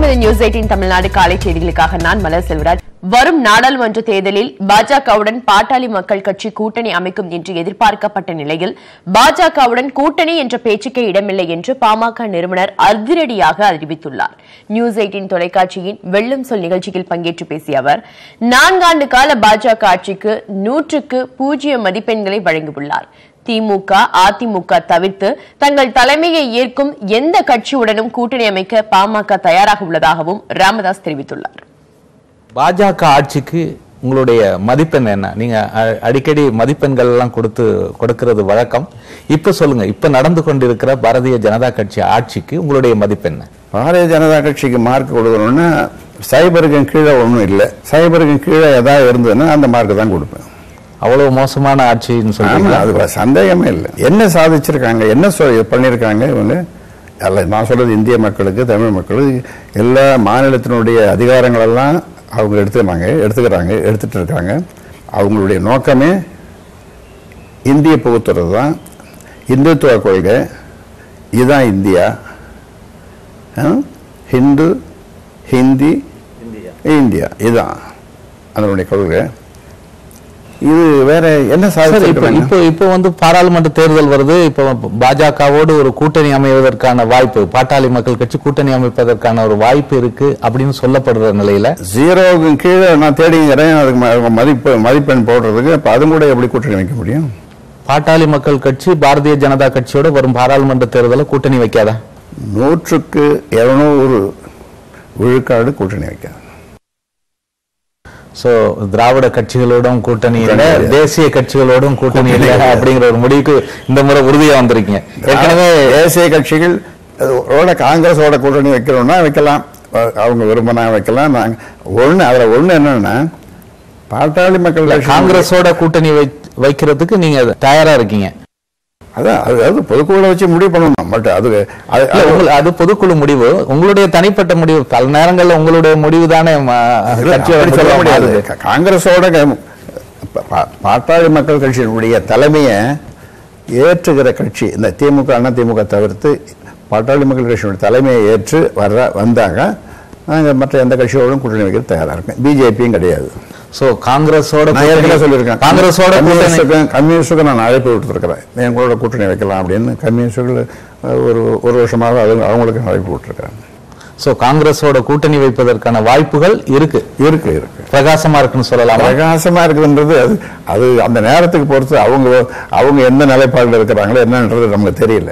வணக்கம் இது news eighteen Tamil Nadu காலை செய்திகளுக்காக நான் மலர் செல்வராஜ். வரும் நாடாளுமன்ற தேர்தலில் பாஜகவுடன் பாட்டாளி மக்கள் கட்சி கூட்டணி அமைக்கும் என்று எதிர்பார்க்கப்பட்ட நிலையில் பாஜகவுடன் கூட்டணி என்ற பேச்சுக்கே இடமில்லை என்று பாமக நிறுவனர் அதிரடியாக அறிவித்துள்ளார். நியூஸ் எயிட்டின் தொலைக்காட்சியின் வெள்ளம் சொல் நிகழ்ச்சியில் பங்கேற்று பேசிய அவர் நான்காண்டு கால பாஜக ஆட்சிக்கு நூற்றுக்கு பூஜ்ஜிய மதிப்பெண்களை வழங்கியுள்ளார். திமுக அதிமுக தவிர்த்து தங்கள் தலைமையை ஏற்கும் எந்த கட்சியுடனும் கூட்டணி அமைக்க பாமக தயாராக உள்ளதாகவும் ராமதாஸ் தெரிவித்துள்ளார். பாஜக ஆட்சிக்கு உங்களுடைய மதிப்பெண் என்ன? நீங்க அடிக்கடி மதிப்பெண்கள் எல்லாம் கொடுத்து கொடுக்கிறது வழக்கம். இப்ப சொல்லுங்க இப்ப நடந்து கொண்டிருக்கிற பாரதிய ஜனதா கட்சி ஆட்சிக்கு உங்களுடைய மதிப்பெண் என்ன? பாரதிய ஜனதா கட்சிக்கு மார்க் கொடுக்கணும்னா சைபருக்கு கீழே ஒன்றும் இல்லை. சைபருக்கு கீழே ஏதாவது இருந்ததுன்னா அந்த மார்க் தான் கொடுப்பேன். அவ்வளவு மோசமான ஆட்சின்னு சொல்றீங்களா? அது சந்தேகமே இல்லை. என்ன சாதிச்சிருக்காங்க என்ன சொல் பண்ணியிருக்காங்க இவங்க? அல்ல நான் சொல்றது இந்திய மக்களுக்கு தமிழ் மக்களுக்கு எல்லா மாநிலத்தினுடைய அதிகாரங்களெல்லாம் அவங்க எடுத்துக்கிறாங்க எடுத்துக்கிறாங்க எடுத்துட்டு இருக்காங்க அவங்களுடைய நோக்கமே இந்திய புகுத்துறது தான். இந்துத்துவ கொள்கை இதுதான் இந்தியா. ஆ? ஹிந்து ஹிந்தி இந்தியா. இதுதான் அதனுடைய கொள்கை. இது வேற என்ன சரி இப்ப இப்போ வந்து பாராளுமன்ற தேர்தல் வருது. இப்போ பாஜகவோடு ஒரு கூட்டணி அமைவதற்கான வாய்ப்பு பாட்டாளி மக்கள் கட்சி கூட்டணி அமைப்பதற்கான ஒரு வாய்ப்பு இருக்கு அப்படின்னு சொல்லப்படுற நிலையில. ஜீரோவுக்கு கீழே நான் தேடிங்கிறேன் அதுக்கு மதிப்பு மதிப்பெண் போடுறதுக்கு அப்ப அது கூட எப்படி கூட்டணி வைக்க முடியும்? பாட்டாளி மக்கள் கட்சி பாரதிய ஜனதா கட்சியோட வரும் பாராளுமன்ற தேர்தல கூட்டணி வைக்காதா? நூற்றுக்கு இருநூறு விழுக்காடு கூட்டணி வைக்க சோ திராவிட கட்சிகளோடும் கூட்டணி இல்ல. தேசிய கட்சிகளோடும் கூட்டணி இல்ல. அப்படிங்கிற ஒரு முடிவுக்கு இந்த முறை உறுதியா வந்திருக்கீங்க ஏற்கனவே தேசிய கட்சிகள் ஓட காங்கிரஸோட கூட்டணி வைக்கிறோம்னா வைக்கலாம் அவங்க விரும்பினா வைக்கலாம் நாங்க ஒண்ணு அதுல ஒண்ணு என்னன்னா பாட்டாளி மக்கள் காங்கிரஸோட கூட்டணி வை- வைக்கிறதுக்கு நீங்க தயாரா இருக்கீங்க அதான் அது அது வச்சு முடிவு பண்ணணும். பட் அது அது- பொதுக்குழு முடிவு. உங்களுடைய தனிப்பட்ட முடிவு. பல நேரங்கள்ல உங்களுடைய முடிவு தானே சொல்ல முடியாது. காங்கிரஸோட பாட்டாளி மக்கள் கட்சியினுடைய தலைமையை ஏற்றுகிற கட்சி இந்த திமுக அண்ணா திமுக தவிர்த்து பாட்டாளி மக்கள் கட்சியினுடைய தலைமையை ஏற்று வர்ற வந்தாங்க. நாங்கள் மற்ற எந்த கட்சியோடும் கூட்டணி வைக்கிறது தயாரா இருக்கேன் பிஜேபியும் கிடையாது. சோ காங்கிரஸோட சொல்லியிருக்கேன். காங்கிரஸோட கம்யூனிஸ்டுக்கும் கம்யூனிஸ்டுக்கும் நான் அழைப்பு விட்டுருக்கிறேன் எங்களோட கூட்டணி வைக்கலாம் அப்படின்னு கம்யூனிஸ்டுகள் ஒரு ஒரு வருஷமாக அது அவங்களுக்கு அழைப்பு விட்டுருக்கிறேன் சோ காங்கிரஸோட கூட்டணி வைப்பதற்கான வாய்ப்புகள் இருக்கு. இருக்கு இருக்கு. பிரகாசமா இருக்குன்னு சொல்லலாமா? பிரகாசமா இருக்குதுன்றது அது அது அந்த நேரத்துக்கு பொறுத்து அவங்க அவங்க எந்த நிலைப்பாடுல இருக்கிறாங்களோ என்னன்றது நமக்கு தெரியல.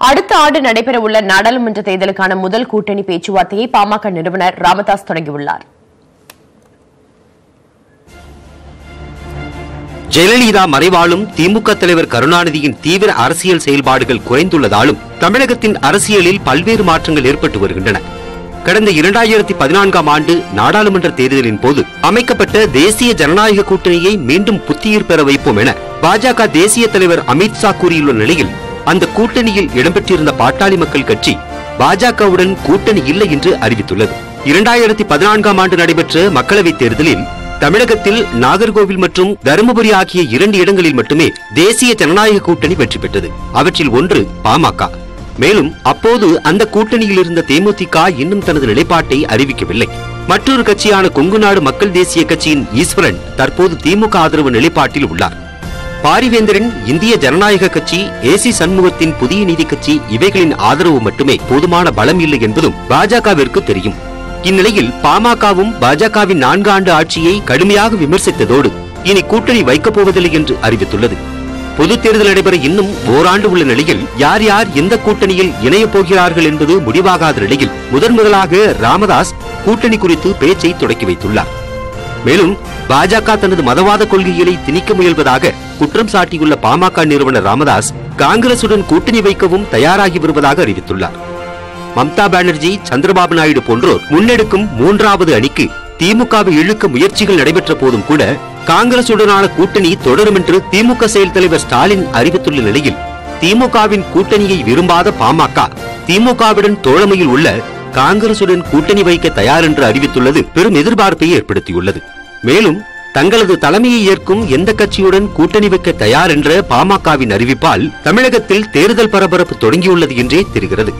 அடுத்த ஆண்டு நடைபெறவுள்ள நாடாளுமன்ற தேர்தலுக்கான முதல் கூட்டணி பேச்சுவார்த்தையை பாமக நிறுவனர் ராமதாஸ் தொடங்கியுள்ளார். ஜெயலலிதா மறைவாலும் திமுக தலைவர் கருணாநிதியின் தீவிர அரசியல் செயல்பாடுகள் குறைந்துள்ளதாலும் தமிழகத்தின் அரசியலில் பல்வேறு மாற்றங்கள் ஏற்பட்டு வருகின்றன. கடந்த இரண்டாயிரத்தி பதினான்காம் ஆண்டு நாடாளுமன்ற தேர்தலின் போது அமைக்கப்பட்ட தேசிய ஜனநாயக கூட்டணியை மீண்டும் புத்துயிர் பெற வைப்போம் என பாஜக தேசிய தலைவர் அமித்ஷா கூறியுள்ள நிலையில் அந்த கூட்டணியில் இடம்பெற்றிருந்த பாட்டாளி மக்கள் கட்சி பாஜகவுடன் கூட்டணி இல்லை என்று அறிவித்துள்ளது. இரண்டாயிரத்தி பதினான்காம் ஆண்டு நடைபெற்ற மக்களவைத் தேர்தலில் தமிழகத்தில் நாகர்கோவில் மற்றும் தருமபுரி ஆகிய இரண்டு இடங்களில் மட்டுமே தேசிய ஜனநாயக கூட்டணி வெற்றி பெற்றது. அவற்றில் ஒன்று பாமக. மேலும் அப்போது அந்த கூட்டணியில் இருந்த தேமுதிக இன்னும் தனது நிலைப்பாட்டை அறிவிக்கவில்லை. மற்றொரு கட்சியான கொங்குநாடு மக்கள் தேசிய கட்சியின் ஈஸ்வரன் தற்போது திமுக ஆதரவு நிலைப்பாட்டில் உள்ளார். பாரிவேந்தரின் இந்திய ஜனநாயக கட்சி ஏசி சண்முகத்தின் புதிய நீதி கட்சி இவைகளின் ஆதரவு மட்டுமே போதுமான பலம் இல்லை என்பதும் பாஜகவிற்கு தெரியும். இந்நிலையில் பாமகவும் பாஜகவின் நான்கு ஆண்டு ஆட்சியை கடுமையாக விமர்சித்ததோடு இனி கூட்டணி வைக்கப் போவதில்லை என்று அறிவித்துள்ளது. பொது தேர்தல் நடைபெற இன்னும் ஓராண்டு உள்ள நிலையில் யார் யார் எந்த கூட்டணியில் இணையப் போகிறார்கள் என்பது முடிவாகாத நிலையில் முதன் முதலாக ராமதாஸ் கூட்டணி குறித்து பேச்சை தொடக்கி வைத்துள்ளார். மேலும் பாஜக தனது மதவாத கொள்கைகளை திணிக்க முயல்வதாக குற்றம் சாட்டியுள்ள பாமக நிறுவனர் ராமதாஸ் காங்கிரசுடன் கூட்டணி வைக்கவும் தயாராகி வருவதாக அறிவித்துள்ளார். மம்தா பானர்ஜி சந்திரபாபு நாயுடு போன்றோர் முன்னெடுக்கும் மூன்றாவது அணிக்கு திமுகவை இழுக்க முயற்சிகள் நடைபெற்ற போதும் கூட காங்கிரசுடனான கூட்டணி தொடரும் என்று திமுக செயல் தலைவர் ஸ்டாலின் அறிவித்துள்ள நிலையில் திமுகவின் கூட்டணியை விரும்பாத பாமக திமுகவுடன் தோழமையில் உள்ள காங்கிரசுடன் கூட்டணி வைக்க தயார் என்று அறிவித்துள்ளது பெரும் எதிர்பார்ப்பை ஏற்படுத்தியுள்ளது. மேலும் தங்களது தலைமையை ஏற்கும் எந்த கட்சியுடன் கூட்டணி வைக்க தயார் என்ற பாமகவின் அறிவிப்பால் தமிழகத்தில் தேர்தல் பரபரப்பு தொடங்கியுள்ளது என்றே தெரிகிறது.